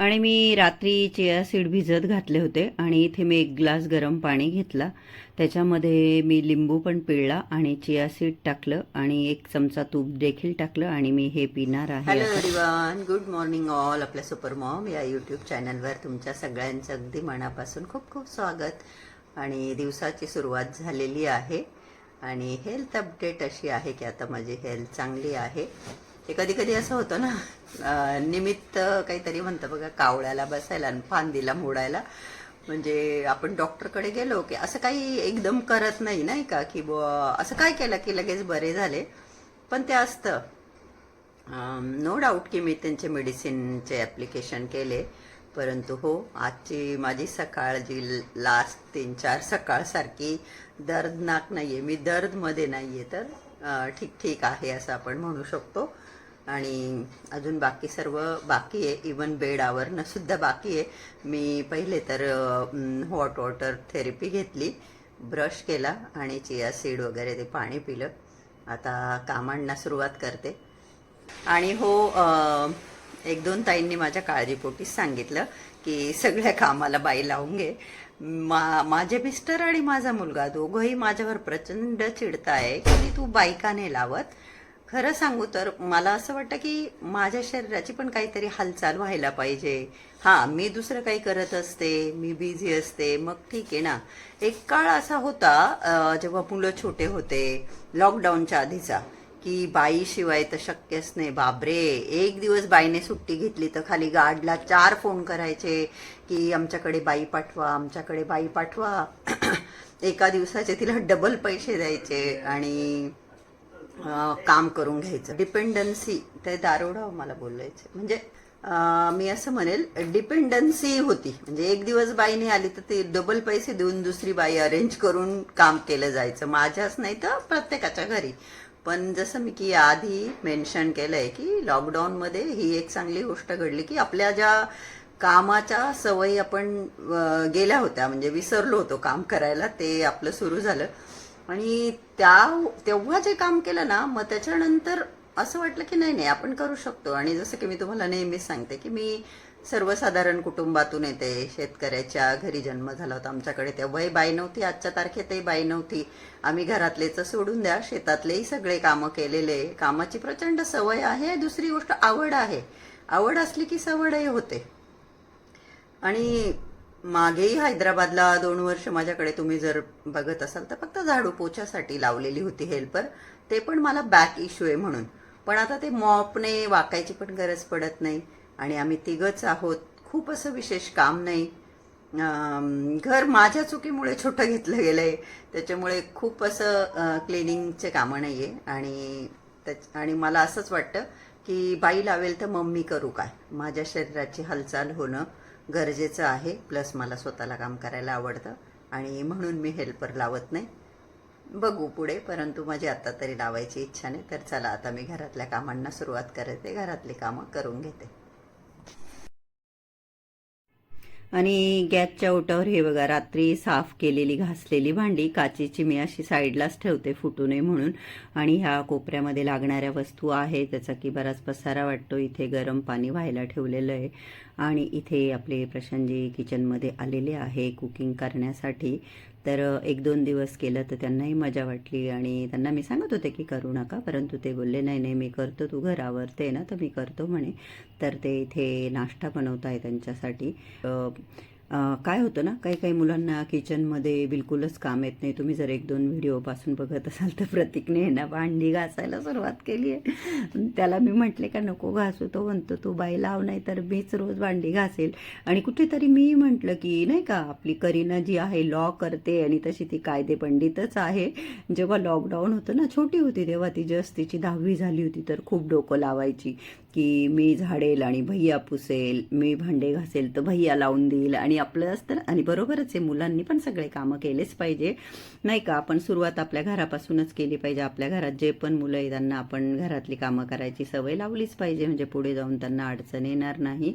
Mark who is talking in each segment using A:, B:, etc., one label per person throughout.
A: आणि मी रात्री chia seed भिजत घातले होते आणि इथे मी एक ग्लास गरम पाणी घेतला. त्याच्यामध्ये मी लिंबू पण पिळला आणि चिया सीड टाकलं आणि एक चमचा तूप देखील टाकलं आणि मी हे पिणार आहे
B: hello. Everyone good morning all आपल्या सुपर मॉम या यूट्यूब चॅनलवर तुमच्या सगळ्यांचं अगदी मनापासून खूप खूप स्वागत. आणि दिवसाची सुरुवात झालेली आहे. आणि हेल्थ अपडेट अशी आहे की आता माझी हेल्थ चांगली आहे. ते कधी कधी असं होतं ना निमित्त काहीतरी म्हणतं बघा कावळ्याला बसायला आणि फांदीला मोडायला. म्हणजे आपण डॉक्टरकडे गेलो की असं काही एकदम करत नाही नाही का? की असं काय केलं की लगेच बरे झाले? पण ते असतं. नो डाऊट की मी त्यांचे मेडिसिनचे ॲप्लिकेशन केले. परंतु हो आजची माझी सकाळ जी लास्ट तीन चार सकाळसारखी दर्दनाक नाही आहे मी दर्दमध्ये नाही आहे तर ठीक ठीक आहे असं आपण म्हणू शकतो. आणि अजून बाकी सर्व बाकी आहे. इवन बेड आवरणं सुद्धा बाकी आहे. मी पहिले तर हॉट वॉटर थेरपी घेतली ब्रश केला आणि चिया सीड वगैरे ते पाणी पिलं. आता कामांना सुरुवात करते. आणि हो एक दोन ताईंनी माझ्या काळजीपोटीच सांगितलं की सगळ्या कामाला बाई लावून घे. मा माझे मिस्टर आणि माझा मुलगा दोघंही माझ्यावर प्रचंड चिडताय की तू बायकाने लावत. खरं सांगू तर मला असं वाटतं की माझ्या शरीराची पण काहीतरी हालचाल व्हायला पाहिजे. हां मी दुसरं काही करत असते मी बिझी असते मग ठीक आहे ना. एक काळ असा होता जेव्हा मुलं छोटे होते लॉकडाऊनच्या आधीचा की बाईशिवाय तर शक्यच नाही. बाबरे एक दिवस बाईने सुट्टी घेतली तर खाली गार्डला चार फोन करायचे की आमच्याकडे बाई पाठवा आमच्याकडे बाई पाठवा. एका दिवसाचे तिला डबल पैसे द्यायचे आणि काम करून घ्यायचं. डिपेंडन्सी ते दारोडा मला बोलायचं म्हणजे मी असं म्हणेल डिपेंडन्सी होती. म्हणजे एक दिवस बाईने आली तर ती डबल पैसे देऊन दुसरी बाई अरेंज करून काम केलं जायचं. माझ्याच नाही तर प्रत्येकाच्या घरी. पण जसं मी की आधी मेन्शन केलंय की लॉकडाऊनमध्ये ही एक चांगली गोष्ट घडली की आपल्या ज्या कामाच्या सवयी आपण गेल्या होत्या म्हणजे विसरलो होतो काम करायला ते आपलं सुरू झालं. आणि त्या तेव्हा जे काम केलं ना मग त्याच्यानंतर असं वाटलं की नाही नाही आपण करू शकतो. आणि जसं की मी तुम्हाला नेहमीच सांगते की मी सर्वसाधारण कुटुंबातून येते. शेतकऱ्याच्या घरी जन्म झाला होता आमच्याकडे. तेव्हाही बाई नव्हती. आजच्या तारखेतही बाई नव्हती. आम्ही घरातलेच सोडून द्या. शेतातलेही सगळे कामं केलेले. कामाची प्रचंड सवय आहे. दुसरी गोष्ट आवड आहे. आवड असली की सवडही होते. आणि मागेही हैदराबादला दोन वर्ष माझ्याकडे तुम्ही जर बघत असाल तर फक्त झाडू पोछासाठी लावलेली होती हेल्पर ते पण मला बॅक इश्यू आहे म्हणून. पण आता ते मॉपने वाकायची पण गरज पडत नाही. आणि आम्ही तिघच आहोत. खूप असं विशेष काम नाही. घर माझ्या चुकीमुळे छोटं घेतलं गेलं आहे त्याच्यामुळे खूप असं क्लिनिंगचे कामं नाही आहे आणि त्याच- आणि मला असंच वाटतं की बाई लावेल तर मम्मी करू काय माझ्या शरीराची हालचाल होणं गरजेचं आहे. प्लस मला स्वतःला काम करायला आवडतं. आणि म्हणून मी हेल्पर लावत नाही. बघू पुढे परंतु माझी आत्ता तरी लावायची इच्छा नाही. तर चला आता मी घरातल्या कामांना सुरुवात करते. घरातली कामं करून घेते.
A: आणि गॅसच्या ओटावर हे बघा रात्री साफ केलेली घासलेली भांडी काचेची मी अशी साईडलाच ठेवते फुटू नये म्हणून. आणि ह्या कोपऱ्यामध्ये लागणाऱ्या वस्तू आहे त्याचा की बराच पसारा वाटतो. इथे गरम पाणी व्हायला ठेवलेलं आहे. आणि इथे आपले प्रशांतजी किचनमध्ये आलेले आहे कुकिंग करण्यासाठी. तर एक दोन दिवस केलं तर त्यांनाही मजा वाटली आणि त्यांना मी सांगत होते की करू नका परंतु ते बोलले नाही नाही मी करतो तू घर आवरते ना तर मी करतो म्हणे. तर ते इथे नाश्ता बनवत आहे त्यांच्यासाठी काय होतं ना काही काही मुलांना किचनमध्ये बिलकुलच काम येत नाही. तुम्ही जर एक दोन व्हिडिओपासून बघत असाल तर प्रतीकने ना भांडी घासायला सुरुवात केली आहे. त्याला मी म्हटले का नको घासू तो म्हणतो तू बाई लाव नाही तर मीच रोज भांडी घासेल. आणि कुठेतरी मी म्हटलं की नाही का आपली करीना जी आहे लॉ करते आणि तशी ती कायदे पंडितच आहे. जेव्हा लॉकडाऊन होतं ना छोटी होती तेव्हा ती जस्ट तिची दहावी झाली होती तर खूप डोकं लावायची. की मी झाडेल आणि भैया पुसेल मी भांडे घासेल तर भैया लावून देईल. आणि आपलं असतं आणि बरोबरच आहे मुलांनी पण सगळे कामं केलेच पाहिजे. नाही का? आपण सुरुवात आपल्या घरापासूनच केली पाहिजे. आपल्या घरात जे पण मुलं आहे त्यांना आपण घरातली कामं करायची सवय लावलीच पाहिजे. म्हणजे पुढे जाऊन त्यांना अडचण येणार नाही.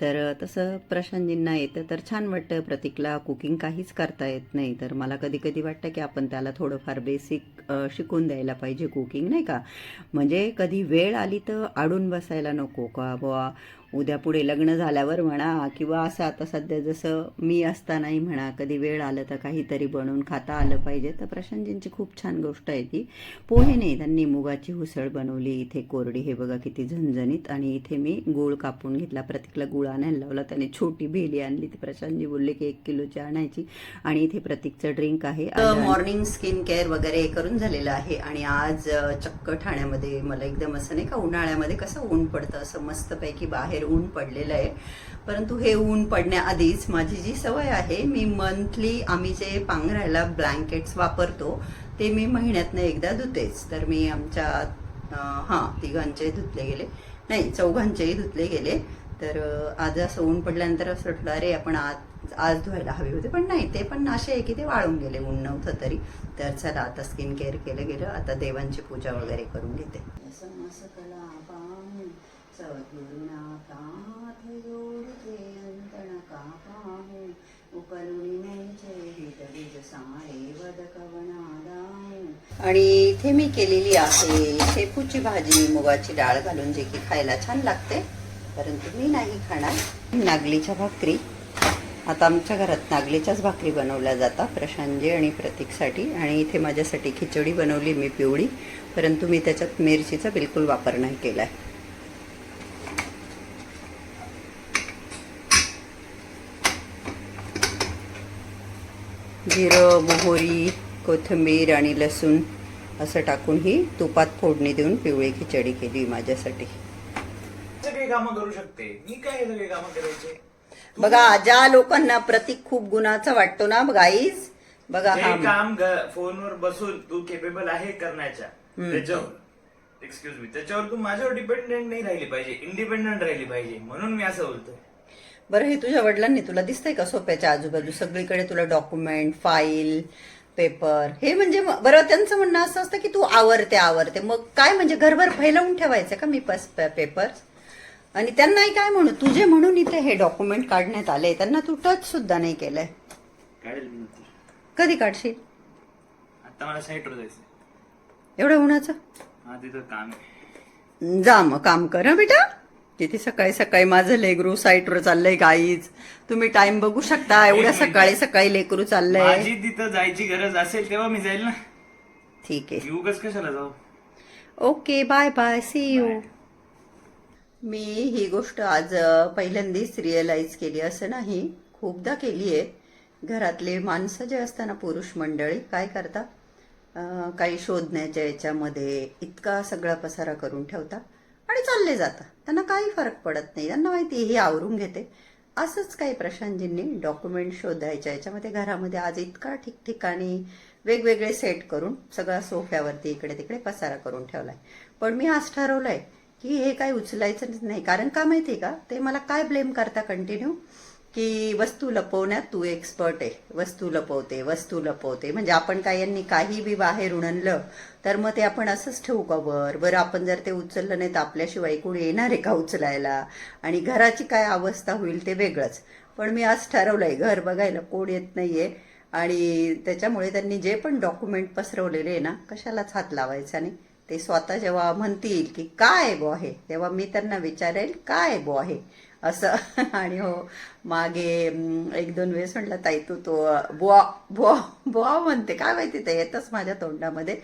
A: तर तसं प्रशांतजींना येतं तर छान वाटतं प्रतीकला. कुकिंग काहीच करता येत नाही. तर मला कधी कधी वाटतं की आपण त्याला थोडंफार बेसिक शिकून द्यायला पाहिजे कुकिंग नाही का? म्हणजे कधी वेळ आली तर आडून बसायला नको का बुवा? उद्या पुढे लग्न झाल्यावर म्हणा किंवा असं आता सध्या जसं मी असतानाही म्हणा कधी वेळ आलं तर काहीतरी बनवून खाता आलं पाहिजे. तर प्रशांतजींची खूप छान गोष्ट आहे ती. पोहे नाही त्यांनी मुगाची हुसळ बनवली इथे कोरडी हे बघा किती झणझणीत आणि इथे मी गूळ कापून घेतला. प्रतीकला गुळ आणायला लावला. त्याने छोटी भेली आणली. ती प्रशांतजी बोलले की एक किलोची आणायची आणि इथे प्रतीकचं ड्रिंक आहे.
B: मॉर्निंग स्किन केअर वगैरे करून झालेलं आहे आणि आज चक्क ठाण्यामध्ये मला एकदम असं नाही का उन्हाळ्यामध्ये कसं ऊन पडतं असं मस्तपैकी बाहेर ऊन पडलेलं आहे. परंतु हे ऊन पडण्याआधीच माझी जी सवय आहे मी मंथली आम्ही जे पांघरायला ब्लँकेट्स वापरतो ते मी महिन्यातनं एकदा धुतेच. तर मी आमच्या हां तिघांचे धुतले गेले. नाही चौघांचेही धुतले गेले. तर आज असं ऊन पडल्यानंतर असं वाटलं अरे आपण आज आज धुवायला हवे होते. पण नाही ते पण असे आहे की ते वाळून गेले. ऊन नव्हतं तरी. तर चला आता स्किन केअर केलं गेलं. आता देवांची पूजा वगैरे करून घेते. आणि इथे मी केलेली आहे शेपूची भाजी. मुगाची डाळ घालून जे की खायला छान लागते परंतु मी नाही खाणार. नागलीच्या भाकरी. आता आमच्या घरात नागलीच्याच भाकरी बनवल्या जातात प्रशांतजी आणि प्रतीकसाठी. आणि इथे माझ्यासाठी खिचडी बनवली मी पिवळी परंतु मी त्याच्यात मिरचीचा बिलकुल वापर नाही केला आहे जिरं मोहरी कोथिंबीर आणि लसूण असं टाकून ही तुपात फोडणी देऊन पिवळी खिचडी केली माझ्यासाठी.
C: सगळे कामं करू शकते. मी काय सगळे कामं करायचे? तू
B: बघा ज्या लोकांना प्रतीक खूप गुणाचा वाटतो ना गाईज बघा
C: जे
B: हा
C: काम ग- फोनवर बसून तू केपेबल आहे करण्याच्या. त्याच्यावर. एक्सक्यूज मी त्याच्यावर तू माझ्यावर डिपेंडेंट नाही राहिली पाहिजे. इंडिपेंडंट राहिली पाहिजे. म्हणून मी असं बोलतोय.
B: बरं हे तुझ्या वडिलांनी तुला दिसतंय का सोप्याच्या आजूबाजू? सगळीकडे तुला डॉक्युमेंट फाईल पेपर हे म्हणजे बरं त्यांचं म्हणणं असं असतं की तू आवरते आवरते. मग काय म्हणजे घरभर फैलवून ठेवायचं का मी पस पेपर आणि त्यांनाही काय म्हणू? तुझे म्हणून इथे हे डॉक्युमेंट काढण्यात आले त्यांना तू टच सुद्धा नाही केलंय. कधी काढशील?
C: आता मला साईटवर जायचं
B: एवढं उन्हाचं?
C: तिथं काम
B: जा मग काम कर बेटा. तिथे सकाळी सकाळी माझं लेकरू साईटवर चाललंय गाईच. तुम्ही टाइम बघू शकता एवढ्या सकाळी सकाळी लेकरू चाललंय.
C: माझी तिथं जायची गरज असेल तेव्हा मी जाईल ना.
B: ठीक आहे.
C: युगच कशाला जाऊ?
B: Okay bye bye see you मी ही गोष्ट आज अ, पहिल्यांदाच रिअलाइज केली असं नाही खूपदा केली आहे. घरातले माणसं जे असताना पुरुष मंडळी काय करतात अ, काही शोधण्याच्या याच्यामध्ये इतका सगळा पसारा करून ठेवतात आणि चालले जातात. त्यांना काही फरक पडत नाही. त्यांना माहिती ही आवरून घेते. असंच काही प्रशांतजींनी डॉक्युमेंट शोधायच्या. याच्यामध्ये घरामध्ये आज इतका ठिकठिकाणी वेगवेगळे सेट करून सगळा सोफ्यावरती इकडे तिकडे पसारा करून ठेवलाय. पण मी आज ठरवलंय की हे काय उचलायचं नाही. कारण का माहितीये का? ते मला काय ब्लेम करता कंटिन्यू की वस्तू लपवण्यात तू एक्सपर्ट आहे. वस्तू लपवते वस्तू लपवते. म्हणजे आपण काय यांनी काही बी बाहेर उणलं तर मग ते आपण असंच ठेवू का वर? बरं आपण जर ते उचललं नाही तर आपल्याशिवाय कोणी येणार आहे का उचलायला? आणि घराची काय अवस्था होईल ते वेगळंच. पण मी आज ठरवलंय घर बघायला कोण येत नाहीये. आणि त्याच्यामुळे त्यांनी जे पण डॉक्युमेंट पसरवलेले आहे ना कशालाच हात लावायचा नाही. ते स्वतः जेव्हा म्हणतील की काय बो आहे तेव्हा मी त्यांना विचारेल काय बो आहे असं. आणि हो मागे एक दोन वेळेस म्हटलं ताई तू तो बुवा बुवा बुवा म्हणते. काय माहिती ते येतच माझ्या तोंडामध्ये.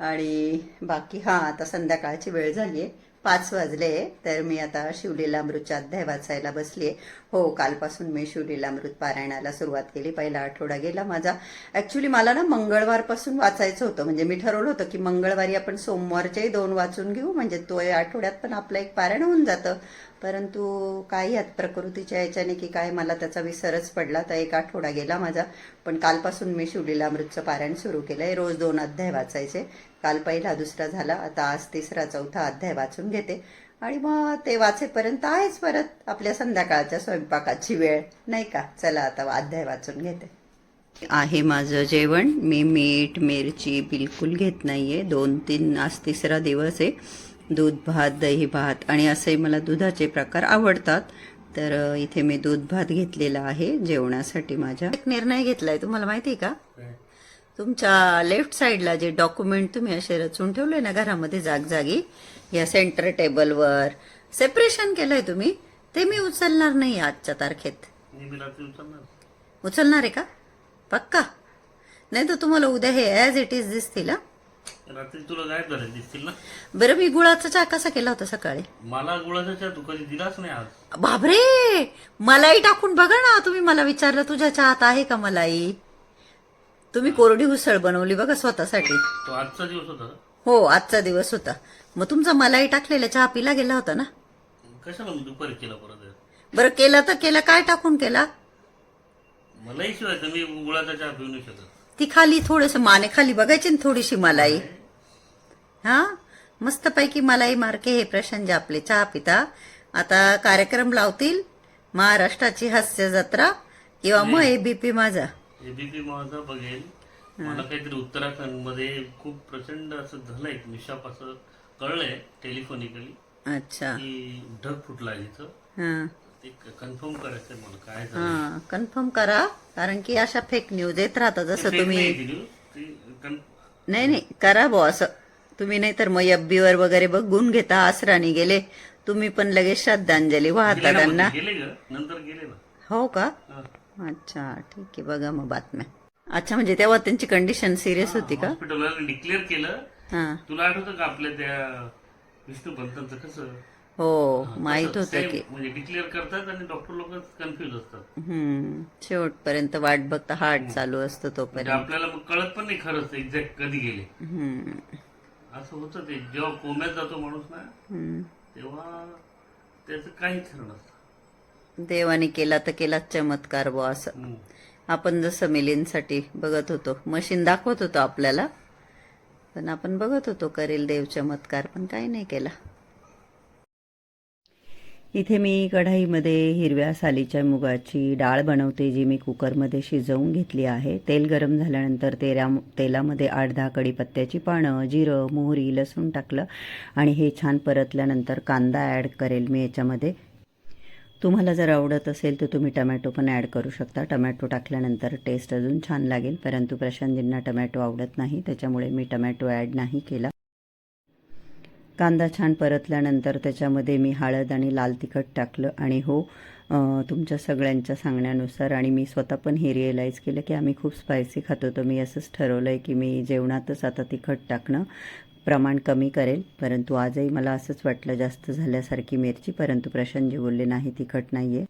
B: आणि बाकी हां आता संध्याकाळची वेळ झाली आहे पाच वाजले तर मी आता शिवलीलामृतचा अध्याय वाचायला बसली आहे हो कालपासून मी शिवलीलामृत पारायणाला सुरुवात केली. पहिला आठवडा गेला माझा. ॲक्च्युली मला ना मंगळवारपासून वाचायचं होतं. म्हणजे मी ठरवलं होतं की मंगळवारी आपण सोमवारच्याही दोन वाचून घेऊ. म्हणजे तो या आठवड्यात पण आपलं एक पारायण होऊन जातं. परंतु काही यात प्रकृतीच्या याच्याने की काय मला त्याचा विसरच पडला तर एक आठवडा गेला माझा. पण कालपासून मी शिवलीलामृतचं पारायण सुरू केलंय. रोज दोन अध्याय वाचायचे. काल पहिला दुसरा झाला. आता आज तिसरा चौथा अध्याय वाचून घेते. आणि मग ते वाचेपर्यंत आहेच परत आपल्या संध्याकाळच्या स्वयंपाकाची वेळ. नाही का? चला आता अध्याय वाचून घेते. आहे माझं जेवण. मी मीठ मिरची बिलकुल घेत नाहीये. दोन तीन आज तिसरा दिवस आहे. दूध भात दही भात आणि असे मला दुधाचे प्रकार आवडतात. तर इथे मी दूध भात घेतलेला आहे जेवणासाठी माझ्या. एक निर्णय घेतलाय. तुम्हाला माहिती आहे का तुमच्या लेफ्ट साईडला जे डॉक्युमेंट तुम्ही असे रचून ठेवले ना घरामध्ये जागजागी या सेंटर टेबलवर सेपरेशन केलंय तुम्ही ते मी उचलणार नाही आजच्या तारखेत.
D: उचलणार.
B: आहे का? पक्का? नाही तर तुम्हाला उद्या हे ॲज इट इज दिसतील बरं मी गुळाचा चहा कसा केला होता सकाळी?
D: मला गुळाचा चहा तू कधी दिलाच नाही आज.
B: बापरे! मलाई टाकून बघा ना तुम्ही मला विचारलं तुझ्या चहात आहे का मलाई तुम्ही कोरडी उसळ बनवली बघा स्वतःसाठी.
D: तो आजचा दिवस होता?
B: हो आजचा दिवस होता. मग तुमचा मलाई टाकलेला चहा पिला गेला होता ना?
D: कशाला दुपारी केला परत
B: बरं केला तर केला. काय टाकून केला?
D: मलाही शिवाय तर मी गुळाचा चहा पिऊ नाही शकत.
B: ती खाली थोडस माने खाली बघायची ना थोडीशी मलाई. हा? मस्तपैकी मलाई मार्के हे प्रशांत आपले चहा पिता. आता कार्यक्रम लावतील. महाराष्ट्राची हास्य जत्रा. किंवा मग एबीपी माझा.
D: एबीपी माझा बघेल मला काहीतरी उत्तराखंडमध्ये खूप प्रचंड असं झालंय निशाप असं कळलंय टेलिफोनिकली
B: अच्छा.
D: की ढग फुटला
B: हा.
D: ते कन्फर्म करायचंय मला काय झालं
B: हा कन्फर्म करा कारण की अशा फेक न्यूज येत राहतात जसं तुम्ही
D: नाही. ती कन-
B: नाही नाही करा बुवा असं. तुम्ही नाही तर मग एफबीवर वगैरे बघून घेता आसराने गेले. तुम्ही पण लगेच श्रद्धांजली वाहता
D: गेले ना
B: त्यांना.
D: मध्ये, गेले ग नंतर गेले ना.
B: हो का?
D: हा.
B: अच्छा ठीक आहे. बघा मग बातम्या. अच्छा म्हणजे तेव्हा त्यांची कंडिशन सिरियस होती का?
D: हॉस्पिटलला डिक्लेअर केलं.
B: हा.
D: तुला आठवतं का आपल्या त्या विष्णू पंतांचं कसं?
B: हो माहीत होतं की.
D: म्हणजे डिक्लेअर करतात आणि डॉक्टर लोक कन्फ्युज असतात.
B: हम्म शेवटपर्यंत वाट बघता हार्ट चालू असतो
D: म्हणजे
B: तोपर्यंत
D: आपल्याला मग कळत पण नाही खरंच एक्झॅक्ट कधी गेले.
B: हम्म.
D: असं होतं ते. जेव्हा कोम्यात जातो माणूस ना
B: हम्म.
D: तेव्हा त्याचं काही खरं नसतं.
B: देवाने केला तर केला चमत्कार बुवा असं. आपण जसं मिलींसाठी बघत होतो. मशीन दाखवत होतो आपल्याला. पण आपण बघत होतो करेल देव चमत्कार पण काही नाही केला.
A: इथे मी कढाईमध्ये हिरव्या सालीच्या मुगाची डाळ बनवते जी मी कुकरमध्ये शिजवून घेतली आहे. तेल गरम झाल्यानंतर तेला तेलामध्ये आठ दहा कढीपत्त्याची पानं जिरं मोहरी लसूण टाकलं. आणि हे छान परतल्यानंतर कांदा ॲड करेल मी याच्यामध्ये. तुम्हाला जर आवडत असेल तर तुम्ही टमॅटो पण ॲड करू शकता. टमॅटो टाकल्यानंतर टेस्ट अजून छान लागेल परंतु प्रशांतजींना टमॅटो आवडत नाही त्याच्यामुळे मी टमॅटो ॲड नाही केला. कांदा छान परतल्यानंतर त्याच्यामध्ये मी हळद आणि लाल तिखट टाकलं आणि हो तुमच्या सगळ्यांच्या सांगण्यानुसार आणि मी स्वतः पण हे रिअलाईज केलं की आम्ही खूप स्पायसी खातो. तर मी असंच ठरवलं आहे की मी जेवणातच आता तिखट टाकणं. प्रमाण कमी करेल. परंतु आजही मला असंच वाटलं जास्त झाल्यासारखी मिरची परंतु प्रशांतजी बोलले नाही तिखट नाही आहे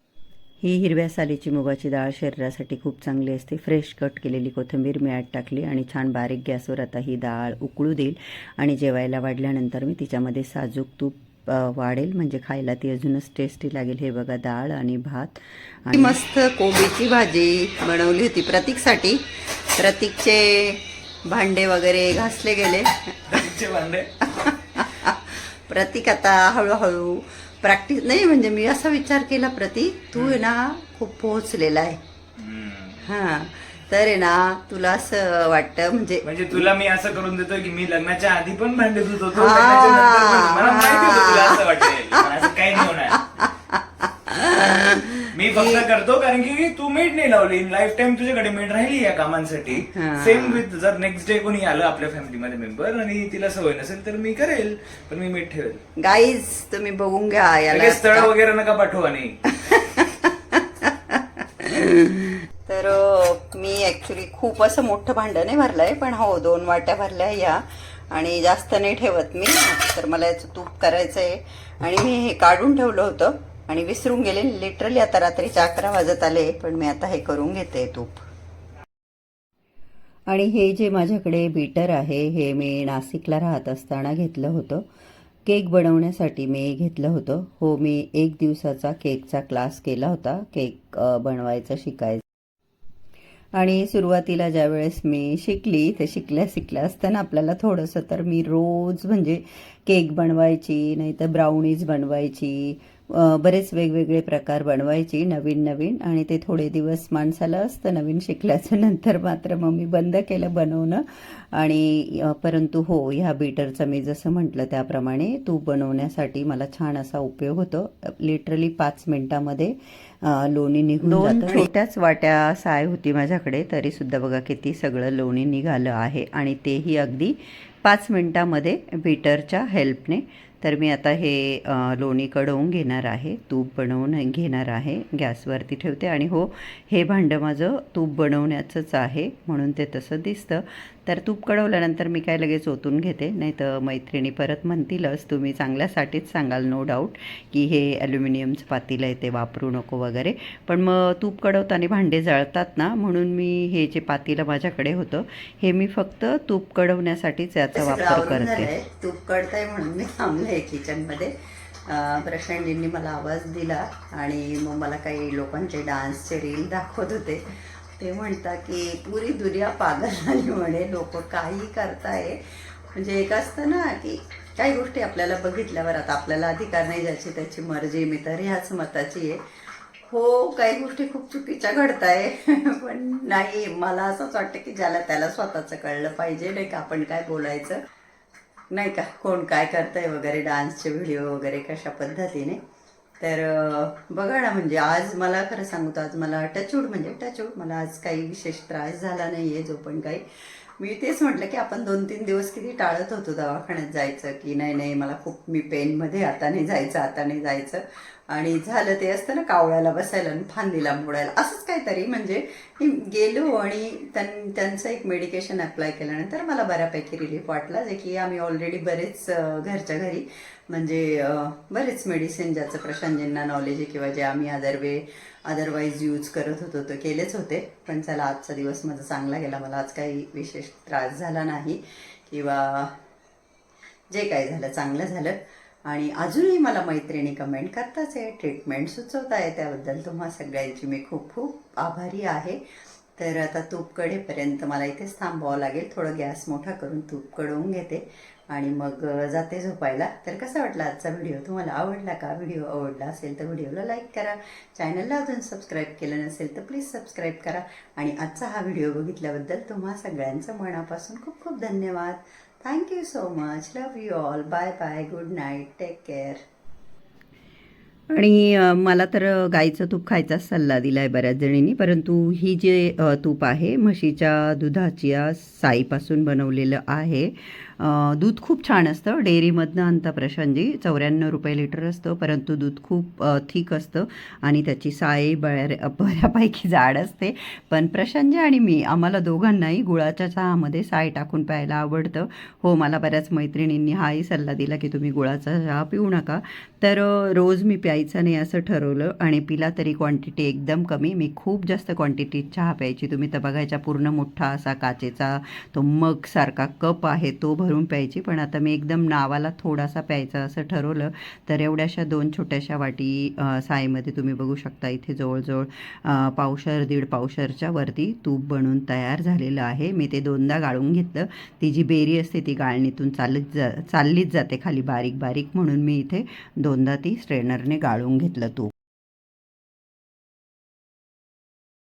A: ही हिरव्या सालीची मुगाची डाळ शरीरासाठी खूप चांगली असते. फ्रेश कट केलेली कोथिंबीर मी आत टाकली आणि छान बारीक गॅसवर आता ही डाळ उकळू देईल आणि जेवायला वाढल्यानंतर मी तिच्यामध्ये साजूक तूप वाढेल. म्हणजे खायला ती अजूनच टेस्टी लागेल. हे बघा डाळ आणि भात
B: आणि मस्त कोबीची भाजी बनवली होती प्रतीकसाठी. प्रतीकचे भांडे वगैरे घासले गेले.
C: चे भांडे
B: प्रतीक आता हळूहळू प्रॅक्टिस नाही म्हणजे मी असा विचार केला प्रतीक तू आहे ना खूप पोहोचलेला आहे. हा. तर आहे ना तुला असं वाटतं म्हणजे
C: म्हणजे तुला मी असं करून देतोय की मी लग्नाच्या आधी पण भांडे धुत होतो लग्नाच्या नंतर पण. मला माहिती होतं तुला असं वाटेल. पण असं काही नाही होणार. मी फक्त करतो कारण की तू मीठ नाही लावली. लाईफ टाइम तुझ्याकडे मीठ राहिली या कामांसाठी. सेम विथ जर नेक्स्ट डे कोणी आलं आपल्या फॅमिलीमध्ये मेंबर आणि तिला सवय नसेल तर मी करेल पण मी मीठ ठेवेल.
B: गाईज तुम्ही बघून घ्या याला.
C: लगेच स्थळ वगैरे नका पाठवू आणि.
B: तर मी ऍक्च्युली खूप असं मोठं भांडं नाही भरलंय पण हो दोन वाट्या भरल्या या. आणि जास्त नाही ठेवत मी. तर मला याचं तूप करायचंय. आणि मी हे काढून ठेवलं होतं. आणि विसरून गेले. लिटरली आता रात्रीचे अकरा वाजत आले पण मी आता हे करून घेते तूप.
A: आणि हे जे माझ्याकडे बीटर आहे हे मी नाशिकला राहत असताना घेतलं होतं. केक बनवण्यासाठी मी घेतलं होतं. हो मी एक दिवसाचा केकचा क्लास केला होता. केक बनवायचा शिकायचा. आणि सुरुवातीला ज्या वेळेस मी शिकली ते शिकल्या शिकल्या असताना आपल्याला थोडंसं तर मी रोज म्हणजे केक बनवायची नाही तर ब्राउनीज बनवायची बरेच वेगवेगळे प्रकार बनवायची नवीन नवीन आणि ते थोडे दिवस माणसाला असतं नवीन शिकल्याचं नंतर मात्र मग मी बंद केलं बनवणं. आणि परंतु हो ह्या बीटरचा मी जसं म्हटलं त्याप्रमाणे तूप बनवण्यासाठी मला छान असा उपयोग होतो. लिटरली पाच मिनिटामध्ये लोणी निघून
B: दोन
A: छोट्याच वाट्या साय होती माझ्याकडे तरी सुद्धा बघा किती सगळं लोणी निघालं आहे. आणि तेही अगदी पाच मिनिटामध्ये बीटरच्या हेल्पने तर मी आता हे लोणी कडवून घेणार आहे तूप बनवून घेणार आहे गॅसवरती ठेवते आणि हो हे भांडं माझं तूप बनवण्याचंच आहे म्हणून ते तसं दिसतं. तर तूप कडवल्यानंतर मी काय लगेच ओतून घेते. नाही तर मैत्रिणी परत म्हणतीलच तुम्ही चांगल्यासाठीच सांगाल नो डाऊट की हे ॲल्युमिनियमचं पातेलं आहे ते वापरू नको वगैरे. पण मग तूप कडवताना भांडे जळतात ना म्हणून मी हे जे पातेलं माझ्याकडे होतं हे मी फक्त तूप कडवण्यासाठीच याचा वापर करते.
B: तूप कळतंय म्हणून मी थांबले किचनमध्ये प्रशांतजींनी मला आवाज दिला आणि मग मला काही लोकांचे डान्सचे रील दाखवत होते. ते म्हणता की पुरी दुनिया पागल झाली म्हणे लोक काही करताय. म्हणजे एक असतं ना की काही गोष्टी आपल्याला बघितल्यावर आता आपल्याला अधिकार नाही ज्याची त्याची मर्जी मी तर ह्याच मताची आहे. हो काही गोष्टी खूप चुकीच्या घडताय पण नाही मला असंच वाटतं की ज्याला त्याला स्वतःचं कळलं पाहिजे नाही का आपण काय बोलायचं. नाही का कोण काय करतंय वगैरे डान्सचे व्हिडिओ वगैरे कशा पद्धतीने. तर बघा ना म्हणजे आज मला खरं सांगू तर आज मला टचूड म्हणजे टचूड मला आज काही विशेष त्रास झाला नाही आहे जो पण काही. मी तेच म्हटलं की आपण दोन तीन दिवस किती टाळत होतो दवाखान्यात जायचं की नाही नाही मला खूप मी पेनमध्ये आता नाही जायचं आता नाही जायचं. आणि झालं ते असतं ना कावळ्याला बसायला आणि फांदीला मोडायला. असंच काहीतरी म्हणजे मी गेलो आणि त्यां त्यांचं एक मेडिकेशन अप्लाय केल्यानंतर मला बऱ्यापैकी रिलीफ वाटला. जे की आम्ही ऑलरेडी बरेच घरच्या घरी म्हणजे बरेच मेडिसिन ज्याचं प्रशांतजींना नॉलेज आहे किंवा जे आम्ही अदरवे अदरवाईज यूज करत होतो ते केलेच होते. पण चला आजचा दिवस माझा चांगला गेला. मला आज काही विशेष त्रास झाला नाही. किंवा जे काही झालं चांगलं झालं. आणि अजूनही मला मैत्रिणी कमेंट करताच आहे ट्रीटमेंट सुचवत आहे त्याबद्दल तुम्हा सगळ्यांची मी खूप खूप आभारी आहे. तर आता तूप कडेपर्यंत मला इथेच थांबावं लागेल. थोडं गॅस मोठा करून तूप कडवून घेते. आणि मग जाते झोपायला. तर कसा वाटला आजचा व्हिडिओ? तुम्हाला आवडला का? व्हिडिओ आवडला असेल तर व्हिडिओला लाईक करा. चॅनलला अजून सबस्क्राईब केलं नसेल तर प्लीज सबस्क्राईब करा. आणि आजचा हा व्हिडिओ बघितल्याबद्दल तुम्हा सगळ्यांचं मनापासून खूप खूप धन्यवाद. Thank you so much love you all bye bye good night take care
A: आणि मला तर गाईचं तूप खायचाच सल्ला दिला आहे बऱ्याच जणींनी. परंतु ही जे तूप आहे म्हशीच्या दुधाच्या साईपासून बनवलेलं आहे. दूध खूप छान असतं. डेअरीमधनं आणता प्रशांतजी. चौऱ्याण्णव रुपये लिटर असतं. परंतु दूध खूप थिक असतं आणि त्याची साई बऱ्या बऱ्यापैकी जाड असते. पण प्रशांतजी आणि मी आम्हाला दोघांनाही गुळाच्या चहामध्ये साय टाकून प्यायला आवडतं. हो मला बऱ्याच मैत्रिणींनी हाही सल्ला दिला की तुम्ही गुळाचा चहा पिऊ नका. तर रोज मी प्यायचं नाही असं ठरवलं आणि पिला तरी क्वांटिटी एकदम कमी. मी खूप जास्त क्वांटिटीत चहा प्यायची. तुम्ही तर बघायच्या पूर्ण मोठा असा काचेचा तो मग सारखा कप आहे तो भर भरून प्यायची पण आता मी एकदम नावाला थोडासा प्यायचा असं ठरवलं तर एवढ्याशा दोन छोट्याशा वाटी साईमध्ये तुम्ही बघू शकता इथे जवळजवळ पावशर दीड पावशरच्या वरती तूप बनून तयार झालेलं आहे. मी ते दोनदा गाळून घेतलं. ती जी बेरी असते ती गाळणीतून चालत जा चाललीच जाते खाली बारीक बारीक म्हणून मी इथे दोनदा ती स्ट्रेनरने गाळून घेतलं तूप.